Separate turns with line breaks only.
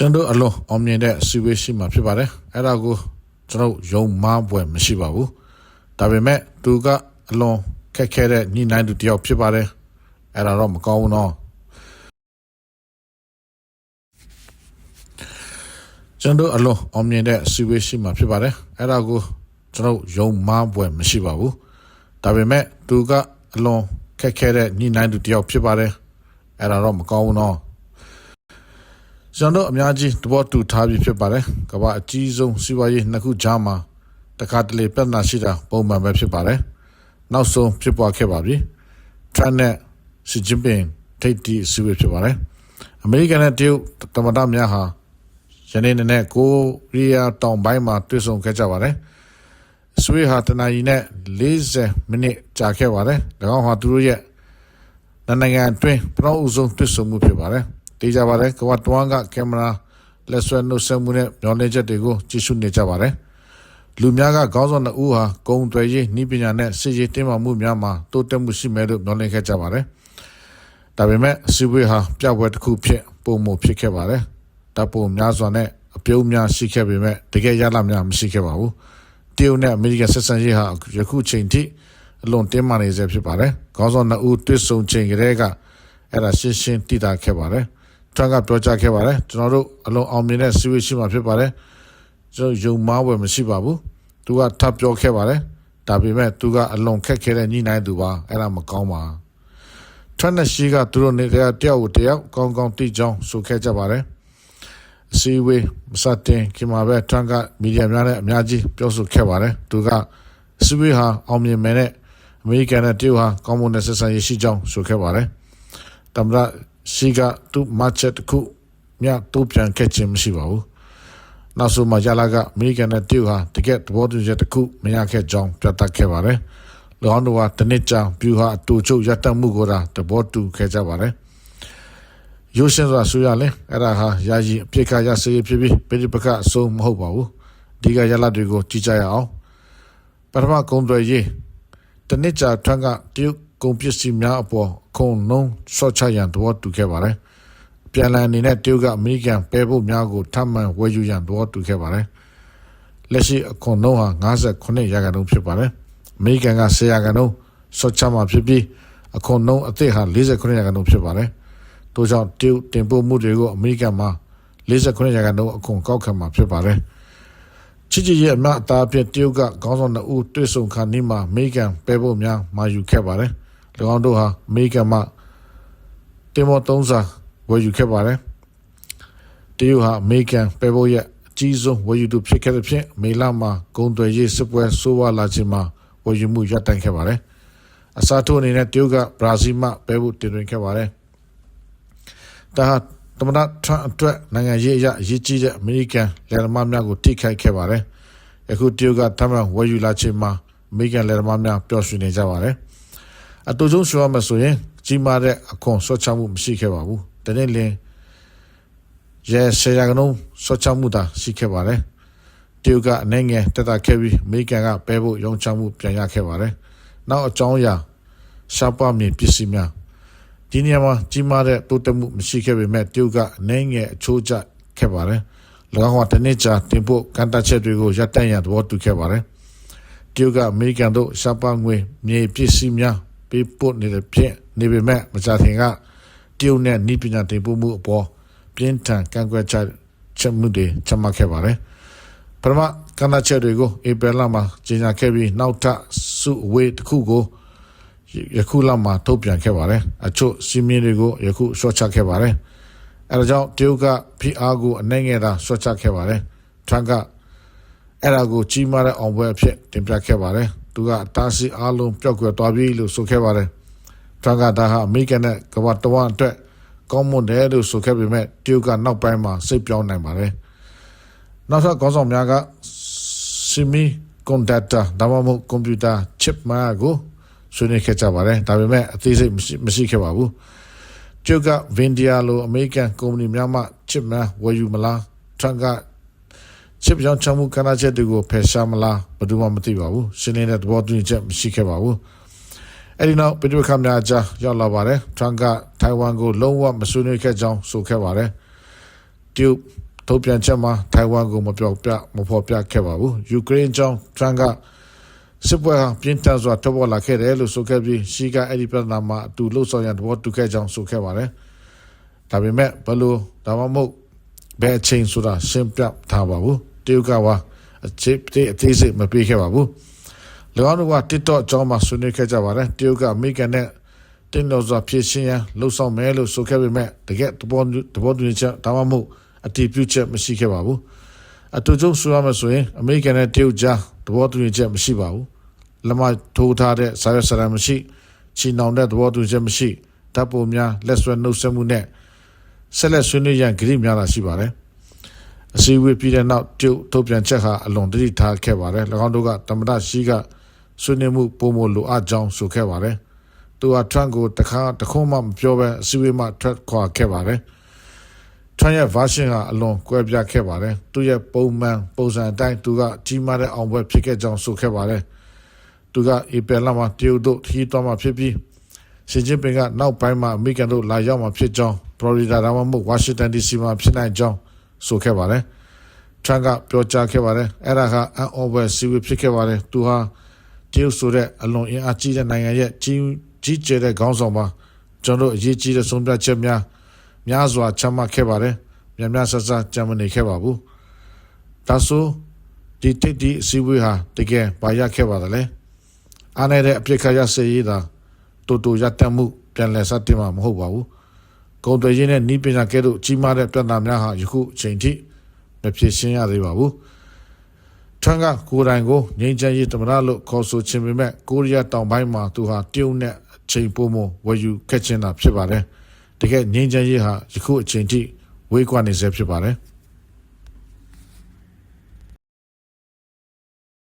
ကျွန်တော်တို့အလွန်အောင်မြင်တဲ့စီဝေးရှိမှာဖြစ်ပါတယ်အဲ့ဒါကိုကျွန်တော်ယုံမားပွဲမရှိပါဘူးဒါပေမဲ့သူကအလွန်ခက်ခဲတဲ့ညှိနှိုင်းသူတစ်ယောက်ဖြစ်ပါတယ်အဲ့ဒါတော့မကောင်းဘူးနော်ကျွန်တော်တို့အလွန်အောင်မြင်တဲ့စီဝေးရှိမှာဖြစ်ပါတယ်အဲ့ဒါကိုကျွန်တော်ယုံမားပွဲမရှိပါဘူးဒါပေမဲ့သူကအလွန်ခက်ခဲတဲ့ညှိနှိုင်းသူတစ်ယောက်ဖြစ်ပါတယ်အဲ့ဒါတော့မကောင်းဘူးနော် ကျွန်တော်တို့အများကြီးသဘောတူထားပြီးဖြစ်ပါတယ်ကမ္ဘာအကြီးဆုံးစီးပွားရေးနှစ်ခုကြားမှာတခါတလေပြဿနာရှိတာပုံမှန်ပဲဖြစ်ပါတယ်နောက်ဆုံးဖြစ်ပေါ်ခဲ့ပါပြီထရန့်နဲ့စီဂျင်ပင်ထိပ်တီစီဝေးဖြစ်ပါတယ်အမေရိကန်နဲ့တရုတ်တမန်တော်များဟာယနေ့နေ့နဲ့ကိုရီးယားတောင်ပိုင်းမှာတွေ့ဆုံခဲ့ကြပါတယ်ဆွေးဟာတနင်္လာနေ့နဲ့40မိနစ်ကြာခဲ့ပါတယ်၎င်းဟာသူတို့ရဲ့နိုင်ငံအတွင်းပထမဦးဆုံးတွေ့ဆုံမှုဖြစ်ပါတယ် တေးကြပါတယ်ကမ္ဘာတဝန်းကကင်မရာလက်ဆွဲနှုတ်ဆက်မှုနဲ့မျောလင့်ချက်တွေကိုကြည့်ရှုနေကြပါတယ်လူများကခေါင်းဆောင်နှစ်ဦးဟာဂုံတွေရေးနှီးပညာနဲ့စစ်ရေးတင်းမာမှုများမှာတိုးတက်မှုရှိမယ်လို့မျှော်လင့်ခဲ့ကြပါတယ်ဒါပေမဲ့စီဝေးဟာပြပွဲတစ်ခုဖြစ်ပုံမှုဖြစ်ခဲ့ပါတယ်တပ်ပုံများစွာနဲ့အပြုံးများရှိခဲ့ပေမဲ့တကယ်ရလဒ်များမရှိခဲ့ပါဘူးတရုတ်နဲ့အမေရိကန်ဆက်ဆံရေးဟာယခုချိန်ထိအလွန်တင်းမာနေစေဖြစ်ပါတယ်ခေါင်းဆောင်နှစ်ဦးတွေ့ဆုံချိန်ကလေးကအဲ့ဒါရှင်းရှင်းသိတာခဲ့ပါတယ် ထရန့်ကပြောကြားခဲ့ပါတယ်ကျွန်တော်တို့အလွန်အောင်မြင်တဲ့စီဝေးရှိမှာဖြစ်ပါတယ်ကျွန်တော်ယုံမားဝယ်မရှိပါဘူးသူကထပ်ပြောခဲ့ပါတယ်ဒါပေမဲ့သူကအလွန်ခက်ခဲတဲ့ညှိနှိုင်းသူပါအဲ့ဒါမကောင်းပါထရန့်နဲ့ရှိကသူတို့နေတဲ့တယောက်ကိုတယောက်ကောင်းကောင်းသိကြောင်းဆိုခဲ့ကြပါတယ်အစည်းအဝေးမစတင်ခင်မှာပဲထရန့်ကမီဒီယာများနဲ့အများကြီးပြောဆိုခဲ့ပါတယ်သူကအစည်းအဝေးဟာအောင်မြင်မယ်နဲ့အမေရိကန်နဲ့တရုတ်ဟာကောင်းမွန်တဲ့ဆက်ဆံရေးရှိကြောင်းဆိုခဲ့ပါတယ်တမရ ရှိကသူမချက်တစ်ခုမြတ်တူပြန်ခဲ့ခြင်းမရှိပါဘူးနောက်ဆုံးမှာရလာကအမေရိကန်နဲ့တရုတ်ဟာတကယ်သဘောတူချက်တစ်ခုမရခဲ့ကြောင်းပြသခဲ့ပါတယ်လောင်းတို့ကတနစ်ကြောင်ပြူဟာအတူချုပ်ရတတ်မှုကိုသာသဘောတူခဲ့ကြပါတယ်ရုပ်ရှင်စွာဆိုရလဲအဲ့ဒါဟာယာယီအပြစ်ကရစေးဖြစ်ပြီးပြိပကအဆုံးမဟုတ်ပါဘူးဒီကရလာတွေကိုကြည့်ကြရအောင်ပထမကုံတွေရေးတနစ်ကြာထွန်းကတရုတ် ကုန်ပစ္စည်းများအပေါ်ခုံနှုံးဆော့ချရန်သဘောတူခဲ့ပါတယ်။ပြန်လည်အနေနဲ့တရုတ်ကအမေရိကန်ပဲဖို့များကိုထပ်မံဝယ်ယူရန်သဘောတူခဲ့ပါတယ်။လက်ရှိအခွန်နှုံးဟာ58ရာခိုင်နှုန်းဖြစ်ပါတယ်။အမေရိကန်က10ရာခိုင်နှုန်းဆော့ချမှာဖြစ်ပြီးအခွန်နှုံးအသစ်ဟာ48ရာခိုင်နှုန်းဖြစ်ပါတယ်။ထို့ကြောင့်တရုတ်တင်ပို့မှုတွေကိုအမေရိကန်မှာ48ရာခိုင်နှုန်းအခွန်ကောက်ခံမှာဖြစ်ပါတယ်။ချစ်ချစ်ရဲ့အမအသားအဖြစ်တရုတ်ကခေါင်းဆောင်နှစ်ဦးတွေ့ဆုံခါနီးမှာအမေရိကန်ပဲဖို့များမာယူခဲ့ပါတယ်။၎ င်းတို့ဟာအမေရိကန်မှတင်မောသုံးစာဝယ်ယူခဲ့ပါတယ်တရုတ်ဟာအမေရိကန်ပဲဖို့ရဲ့အကြီးဆုံးဝယ်ယူသူဖြစ်ခဲ့တဲ့ဖြင့်မေလမှာဂုံတွေရေးစစ်ပွဲဆိုးဝါးလာခြင်းမှာဝယ်ယူမှုရပ်တန့်ခဲ့ပါတယ်အစားထိုးအနေနဲ့တရုတ်ကဘရာဇီးမှပဲဖို့တင်သွင်းခဲ့ပါတယ်ဒါဟာတမန်ထရန့်အတွက်နိုင်ငံရေးအရအရေးကြီးတဲ့အမေရိကန်လယ်သမားများကိုထိခိုက်ခဲ့ပါတယ်အခုတရုတ်ကထပ်မံဝယ်ယူလာခြင်းမှာအမေရိကန်လယ်သမားများပျော်ရွှင်နေကြပါတယ် အတူဆုံးဆိုရမယ်ဆိုရင်ကြီးမားတဲ့အခွန်ဆွတ်ချမှုမရှိခဲ့ပါဘူးတနေ့လင်းရဲဆရာကနုံဆွတ်ချမှုသာရှိခဲ့ပါတယ်တရုတ်ကအနေငယ်တက်တာခဲ့ပြီးအမေရိကန်ကပဲဖို့ရုံချမှုပြန်ရခဲ့ပါတယ်နောက်အကြောင်းအရာရှားပါမြေပစ္စည်းများဒီနေရာမှာကြီးမားတဲ့တိုးတက်မှုမရှိခဲ့ပေမဲ့တရုတ်ကအနေငယ်အချိုးကျခဲ့ပါတယ်၎င်းကတနေ့ကြာတင်ပို့ကန်တာချက်တွေကိုရပ်တန့်ရန်သဘောတူခဲ့ပါတယ်တရုတ်ကအမေရိကန်တို့ရှားပါငွေမြေပစ္စည်းများ ပေးပို့နေတဲ့ဖြင့်နေပေမဲ့မကြခင်ကတရုတ်နဲ့နိပညာတင်ပို့မှုအပေါ်ပြင်းထန်ကန့်ကွက်ချက်ချက်မှုတွေချမှတ်ခဲ့ပါတယ်ပထမကဏ္ဍချက်တွေကိုဧပြီလမှာကြေညာခဲ့ပြီးနောက်ထပ်စုအဝေးတစ်ခုကိုယခုလမှာထုတ်ပြန်ခဲ့ပါတယ်အချို့စီမင်းတွေကိုယခုရှော့ချခဲ့ပါတယ်အဲဒါကြောင့်တရုတ်ကဖိအားကိုအနိုင်ငယ်တာရှော့ချခဲ့ပါတယ်ထရန့်ကအဲ့ဒါကိုကြီးမားတဲ့အောင်ပွဲအဖြစ်တင်ပြခဲ့ပါတယ် သူကတားဆီးအားလုံးပျောက်ကွယ်သွားပြီလို့ဆိုခဲ့ပါတယ်။ထရန့်ကဒါဟာအမေရိကန်နဲ့ကမ္ဘာတဝန်းအတွက်ကောင်းမွန်တယ်လို့ဆိုခဲ့ပေမဲ့တရုတ်ကနောက်ပိုင်းမှာစိတ်ပြောင်းနိုင်ပါတယ်။နောက်ထပ်ကောင်းဆောင်များကဆီမီကွန်ဒက်တာဒါမှမဟုတ်ကွန်ပျူတာချစ်မာကိုဆွေးနွေးခဲ့ကြပါတယ်။ဒါပေမဲ့အသေးစိတ်မရှိမရှိခဲ့ပါဘူး။ကျုပ်ကဗင်ဒီယာလိုအမေရိကန်ကုမ္ပဏီများမှချစ်မာဝယ်ယူမလားထရန့်က ချစ်ပြောင်းချမှုကဏ္ဍချက်တွေကိုဖယ်ရှားမလားဘယ်သူမှမသိပါဘူးရှင်းနေတဲ့သဘောတူညီချက်မရှိခဲ့ပါဘူးအဲ့ဒီနောက်ပြည်သူ့ခများကြားရောက်လာပါတယ်ထရန့်ကထိုင်ဝမ်ကိုလုံးဝမဆွေးနွေးခဲ့ကြောင်းဆိုခဲ့ပါတယ်တရုတ်ထုတ်ပြန်ချက်မှာထိုင်ဝမ်ကိုမပြောပြမဖော်ပြခဲ့ပါဘူးယူကရိန်းကြောင့်ထရန်ကစစ်ပွဲဟာပြင်းထန်စွာထွက်ပေါ်လာခဲ့တယ်လို့ဆိုခဲ့ပြီးရှီကအဲ့ဒီပြဿနာမှာအတူလှုပ်ဆောင်ရန်သဘောတူခဲ့ကြောင်းဆိုခဲ့ပါတယ်ဒါပေမဲ့ဘလို့ဒါမှမဟုတ်ဘယ်အချိန်ဆိုတာရှင်းပြထားပါဘူး တရုတ်ကပါအချစ်တဲ့အသေးစိတ်မပေးခဲ့ပါဘူး၎င်းတို့က TikTok အကြောင်းမှာဆွေးနွေးခဲ့ကြပါတယ်တရုတ်ကအမေရိကန်နဲ့တင်းတော်စွာဖြည့်ရှင်းရန်လှုပ်ဆောင်မယ်လို့ဆိုခဲ့ပေမဲ့တကယ်သဘောသဘောတူညီချက်ဒါမှမဟုတ်အတည်ပြုချက်မရှိခဲ့ပါဘူးအတူတူဆိုရမယ်ဆိုရင်အမေရိကန်နဲ့တရုတ်ကြားသဘောတူညီချက်မရှိပါဘူးလက်မထိုးထားတဲ့စာရွက်စာတမ်းမရှိချီနှောင်တဲ့သဘောတူညီချက်မရှိတပ်ပုံများလက်ဆွဲနှုတ်ဆက်မှုနဲ့ဆက်လက်ဆွေးနွေးရန်ကြိများလာရှိပါတယ် အစည်းအဝေးပြီးတဲ့နောက်တရုတ်ထုတ်ပြန်ချက်ဟာအလွန်တတိထားခဲ့ပါတယ်၎င်းတို့ကတမဒရှိကဆွေးနွေးမှုပုံမလိုအပ်ကြောင်းဆိုခဲ့ပါတယ်သူကထရန့်ကိုတခါတခုမှမပြောဘဲအစည်းအဝေးမှထွက်ခွာခဲ့ပါတယ်ထရန့်ရဲ့ version ဟာအလွန်ကွဲပြားခဲ့ပါတယ်သူရဲ့ပုံမှန်ပုံစံအတိုင်းသူကကြီးမားတဲ့အောင်ပွဲဖြစ်ခဲ့ကြောင်းဆိုခဲ့ပါတယ်သူကဧပြီလမှာတရုတ်တို့ထီးတော်မှာဖြစ်ပြီးရှင်ကျင်းပင်ကနောက်ပိုင်းမှာအမေရိကန်တို့လာရောက်မှာဖြစ်ကြောင်းဖလော်ရီဒါဒါမှမဟုတ်ဝါရှင်တန် DC မှာဖြစ်နိုင်ကြောင်း ဆိုခဲ့ပါတယ်ထရန့်ကပြောကြားခဲ့ပါတယ်အဲ့ဒါကအန်အော်ဘယ်စီဝေဖြစ်ခဲ့ပါတယ်သူဟာတရုတ်ဆိုတဲ့အလွန်အင်အားကြီးတဲ့နိုင်ငံရဲ့ကြီးကြီးကျယ်တဲ့ခေါင်းဆောင်ပါကျွန်တော်တို့အရေးကြီးတဲ့ဆုံးဖြတ်ချက်များများစွာချမှတ်ခဲ့ပါတယ်များများဆဆကြံမနေခဲ့ပါဘူးဒါဆိုဒီတိတ်ဒီအစည်းအဝေးဟာတကယ်ဘာရခဲ့ပါသလဲအားနေတဲ့အပြစ်ခရစေးရတာတူတူရတတ်မှုပြန်လည်စတင်မှာမဟုတ်ပါဘူး ကုန်သွယ်ရေးနဲ့ဤပညာကဲ့သို့ကြီးမားတဲ့ပြဿနာများဟာယခုအချိန်ထိမဖြေရှင်းရသေးပါဘူးထန်ကကိုယ်တိုင်ကိုငြိမ်းချမ်းရေးတမရလို့ခေါ်ဆိုခြင်းပေမဲ့ကိုရီးယားတောင်ပိုင်းမှာသူဟာတရုတ်နဲ့အချိန်ပိုမိုဝယ်ယူခဲ့ခြင်းသာဖြစ်ပါတယ်တကယ်ငြိမ်းချမ်းရေးဟာယခုအချိန်ထိဝေးကွာနေစေဖြစ်ပါတယ်